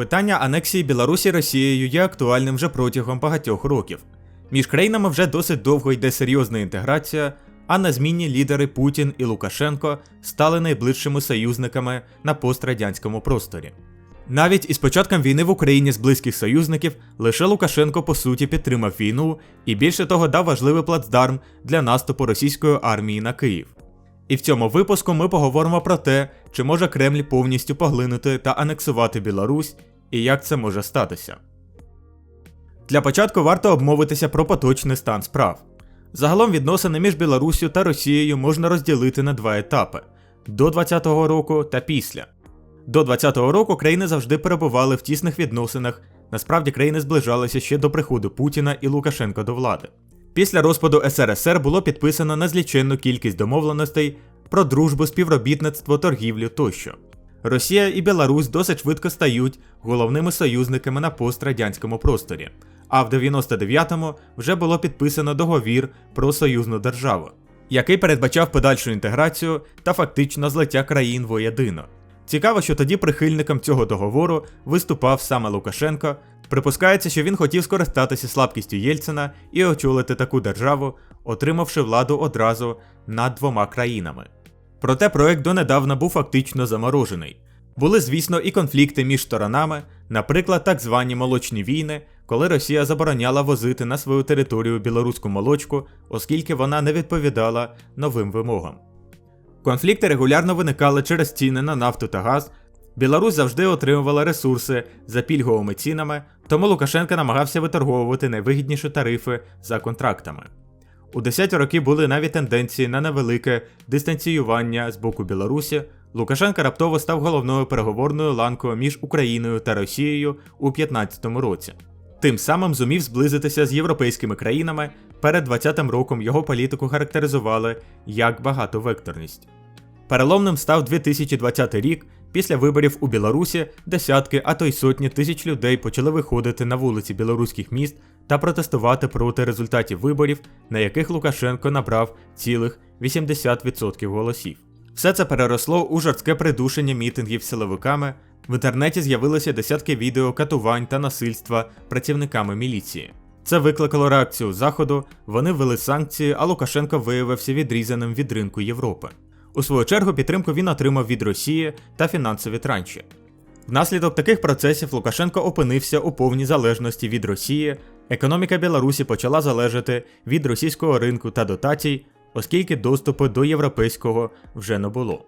Питання анексії Білорусі Росією є актуальним вже протягом багатьох років. Між країнами вже досить довго йде серйозна інтеграція, а на зміні лідери Путін і Лукашенко стали найближчими союзниками на пострадянському просторі. Навіть із початком війни в Україні з близьких союзників лише Лукашенко по суті підтримав війну і більше того дав важливий плацдарм для наступу російської армії на Київ. І в цьому випуску ми поговоримо про те, чи може Кремль повністю поглинути та анексувати Білорусь і як це може статися. Для початку варто обмовитися про поточний стан справ. Загалом відносини між Білоруссю та Росією можна розділити на два етапи до 2020 року та після. До 2020 року країни завжди перебували в тісних відносинах, насправді країни зближалися ще до приходу Путіна і Лукашенка до влади. Після розпаду СРСР було підписано незліченну кількість домовленостей про дружбу, співробітництво, торгівлю тощо. Росія і Білорусь досить швидко стають головними союзниками на пострадянському просторі, а в 99-му вже було підписано договір про союзну державу, який передбачав подальшу інтеграцію та фактично злиття країн воєдино. Цікаво, що тоді прихильником цього договору виступав саме Лукашенко. Припускається, що він хотів скористатися слабкістю Єльцина і очолити таку державу, отримавши владу одразу над двома країнами. Проте проект донедавна був фактично заморожений. Були, звісно, і конфлікти між сторонами, наприклад, так звані молочні війни, коли Росія забороняла возити на свою територію білоруську молочку, оскільки вона не відповідала новим вимогам. Конфлікти регулярно виникали через ціни на нафту та газ. Білорусь завжди отримувала ресурси за пільговими цінами, тому Лукашенко намагався виторговувати найвигідніші тарифи за контрактами. У 10 роки були навіть тенденції на невелике дистанціювання з боку Білорусі. Лукашенко раптово став головною переговорною ланкою між Україною та Росією у 2015 році. Тим самим зумів зблизитися з європейськими країнами. Перед 20-м роком його політику характеризували як багатовекторність. Переломним став 2020 рік. Після виборів у Білорусі десятки, а то й сотні тисяч людей почали виходити на вулиці білоруських міст та протестувати проти результатів виборів, на яких Лукашенко набрав цілих 80% голосів. Все це переросло у жорстке придушення мітингів силовиками. В інтернеті з'явилися десятки відео катувань та насильства працівниками міліції. Це викликало реакцію Заходу, вони ввели санкції, а Лукашенко виявився відрізаним від ринку Європи. У свою чергу підтримку він отримав від Росії та фінансові транші. Внаслідок таких процесів Лукашенко опинився у повній залежності від Росії, економіка Білорусі почала залежати від російського ринку та дотацій, оскільки доступу до європейського вже не було.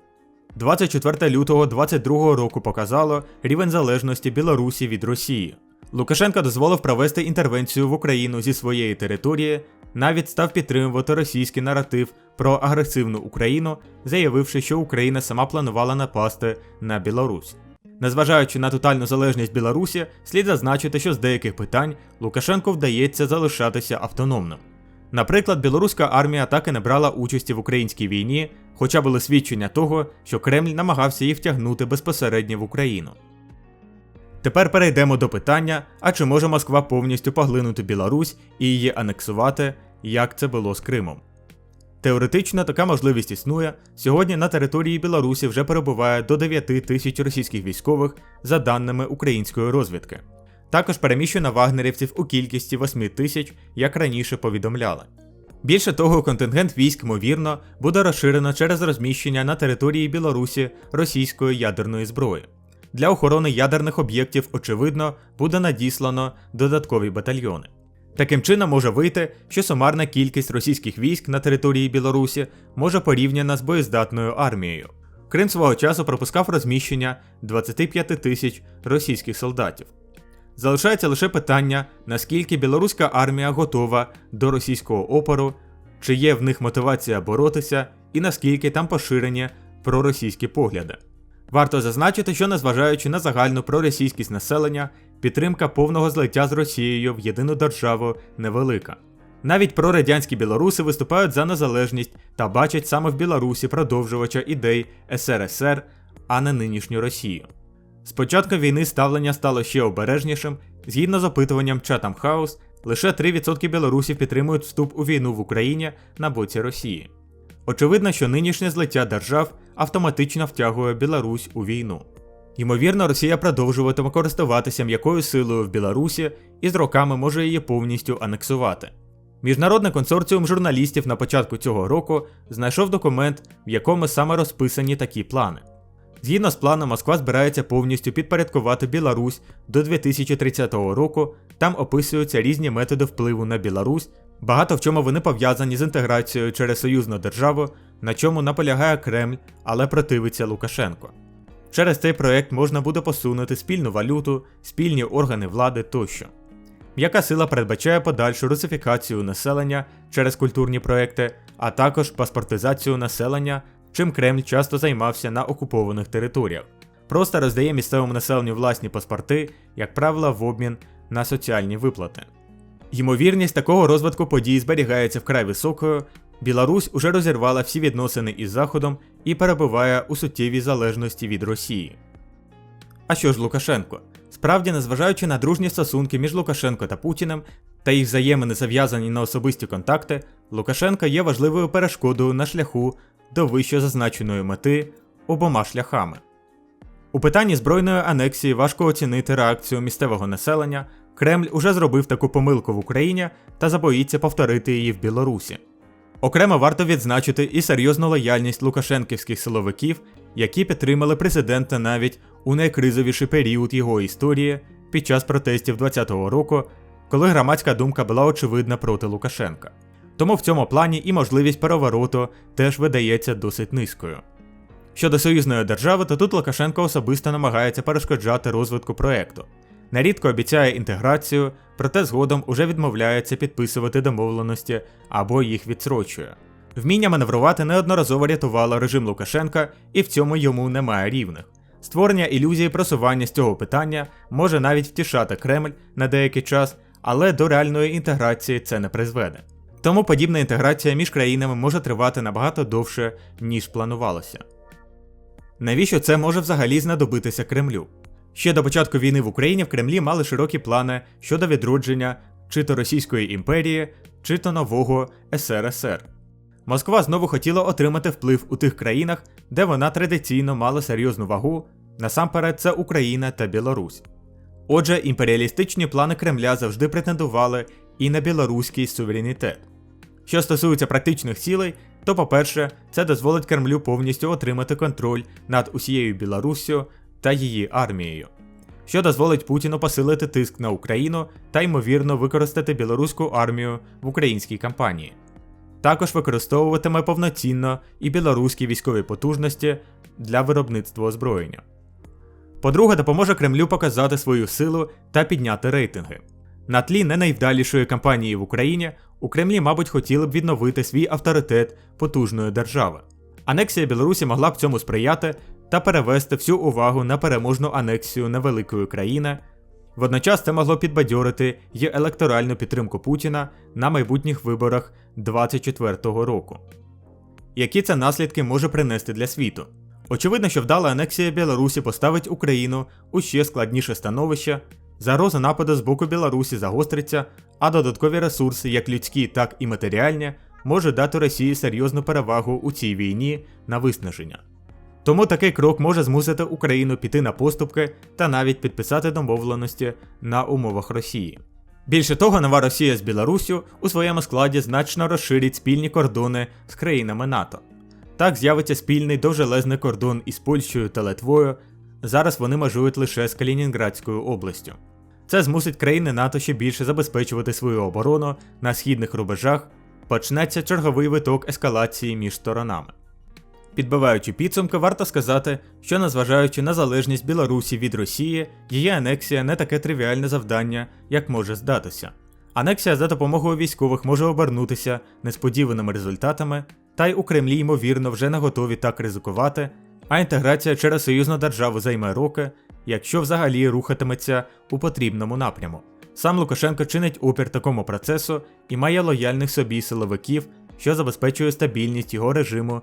24 лютого 2022 року показало рівень залежності Білорусі від Росії. Лукашенко дозволив провести інтервенцію в Україну зі своєї території, навіть став підтримувати російський наратив про агресивну Україну, заявивши, що Україна сама планувала напасти на Білорусь. Незважаючи на тотальну залежність Білорусі, слід зазначити, що з деяких питань Лукашенку вдається залишатися автономним. Наприклад, білоруська армія так і не брала участі в українській війні, хоча були свідчення того, що Кремль намагався їх втягнути безпосередньо в Україну. Тепер перейдемо до питання, а чи може Москва повністю поглинути Білорусь і її анексувати, як це було з Кримом. Теоретично така можливість існує. Сьогодні на території Білорусі вже перебуває до 9 тисяч російських військових, за даними української розвідки. Також переміщено вагнерівців у кількості 8 тисяч, як раніше повідомляли. Більше того, контингент військ, ймовірно, буде розширено через розміщення на території Білорусі російської ядерної зброї. Для охорони ядерних об'єктів, очевидно, буде надіслано додаткові батальйони. Таким чином може вийти, що сумарна кількість російських військ на території Білорусі може порівняна з боєздатною армією. Крим свого часу пропускав розміщення 25 тисяч російських солдатів. Залишається лише питання, наскільки білоруська армія готова до російського опору, чи є в них мотивація боротися, і наскільки там поширені проросійські погляди. Варто зазначити, що незважаючи на загальну проросійськість населення, підтримка повного злиття з Росією в єдину державу невелика. Навіть прорадянські білоруси виступають за незалежність та бачать саме в Білорусі продовжувача ідей СРСР, а не нинішню Росію. З початку війни ставлення стало ще обережнішим, згідно з опитуванням Chatham House, лише 3% білорусів підтримують вступ у війну в Україні на боці Росії. Очевидно, що нинішнє злиття держав автоматично втягує Білорусь у війну. Ймовірно, Росія продовжуватиме користуватися м'якою силою в Білорусі і з роками може її повністю анексувати. Міжнародний консорціум журналістів на початку цього року знайшов документ, в якому саме розписані такі плани. Згідно з планом, Москва збирається повністю підпорядкувати Білорусь до 2030 року. Там описуються різні методи впливу на Білорусь, багато в чому вони пов'язані з інтеграцією через союзну державу, на чому наполягає Кремль, але противиться Лукашенко. Через цей проект можна буде посунути спільну валюту, спільні органи влади тощо. М'яка сила передбачає подальшу русифікацію населення через культурні проекти, а також паспортизацію населення, чим Кремль часто займався на окупованих територіях. Просто роздає місцевому населенню власні паспорти, як правило, в обмін на соціальні виплати. Ймовірність такого розвитку подій зберігається вкрай високою. Білорусь уже розірвала всі відносини із Заходом і перебуває у суттєвій залежності від Росії. А що ж Лукашенко? Справді, незважаючи на дружні стосунки між Лукашенко та Путіним та їх взаємини зав'язані на особисті контакти, Лукашенко є важливою перешкодою на шляху до вище зазначеної мети обома шляхами. У питанні збройної анексії важко оцінити реакцію місцевого населення. Кремль уже зробив таку помилку в Україні та забоїться повторити її в Білорусі. Окремо варто відзначити і серйозну лояльність лукашенківських силовиків, які підтримали президента навіть у найкризовіший період його історії під час протестів 2020 року, коли громадська думка була очевидна проти Лукашенка. Тому в цьому плані і можливість перевороту теж видається досить низькою. Щодо союзної держави, то тут Лукашенко особисто намагається перешкоджати розвитку проекту. Нерідко обіцяє інтеграцію, проте згодом уже відмовляється підписувати домовленості або їх відсрочує. Вміння маневрувати неодноразово рятувало режим Лукашенка, і в цьому йому немає рівних. Створення ілюзії просування з цього питання може навіть втішати Кремль на деякий час, але до реальної інтеграції це не призведе. Тому подібна інтеграція між країнами може тривати набагато довше, ніж планувалося. Навіщо це може взагалі знадобитися Кремлю? Ще до початку війни в Україні в Кремлі мали широкі плани щодо відродження чи то Російської імперії, чи то нового СРСР. Москва знову хотіла отримати вплив у тих країнах, де вона традиційно мала серйозну вагу, насамперед це Україна та Білорусь. Отже, імперіалістичні плани Кремля завжди претендували і на білоруський суверенітет. Що стосується практичних цілей, то, по-перше, це дозволить Кремлю повністю отримати контроль над усією Білоруссю та її армією, що дозволить Путіну посилити тиск на Україну та ймовірно використати білоруську армію в українській кампанії. Також використовуватиме повноцінно і білоруські військові потужності для виробництва озброєння. По-друге, допоможе Кремлю показати свою силу та підняти рейтинги. На тлі не найвдалішої кампанії в Україні у Кремлі, мабуть, хотіли б відновити свій авторитет потужної держави. Анексія Білорусі могла б цьому сприяти та перевести всю увагу на переможну анексію невеликої країни. Водночас це могло підбадьорити й електоральну підтримку Путіна на майбутніх виборах 2024 року. Які це наслідки може принести для світу? Очевидно, що вдала анексія Білорусі поставить Україну у ще складніше становище, загроза нападу з боку Білорусі загостриться, а додаткові ресурси, як людські, так і матеріальні, можуть дати Росії серйозну перевагу у цій війні на виснаження. Тому такий крок може змусити Україну піти на поступки та навіть підписати домовленості на умовах Росії. Більше того, нова Росія з Білоруссю у своєму складі значно розширить спільні кордони з країнами НАТО. Так з'явиться спільний довжелезний кордон із Польщею та Литвою. Зараз вони межують лише з Калінінградською областю. Це змусить країни НАТО ще більше забезпечувати свою оборону на східних рубежах, почнеться черговий виток ескалації між сторонами. Підбиваючи підсумки, варто сказати, що незважаючи на залежність Білорусі від Росії, її анексія не таке тривіальне завдання, як може здатися. Анексія за допомогою військових може обернутися несподіваними результатами, та й у Кремлі, ймовірно, вже не готові так ризикувати, а інтеграція через союзну державу займе роки, якщо взагалі рухатиметься у потрібному напряму. Сам Лукашенко чинить опір такому процесу і має лояльних собі силовиків, що забезпечує стабільність його режиму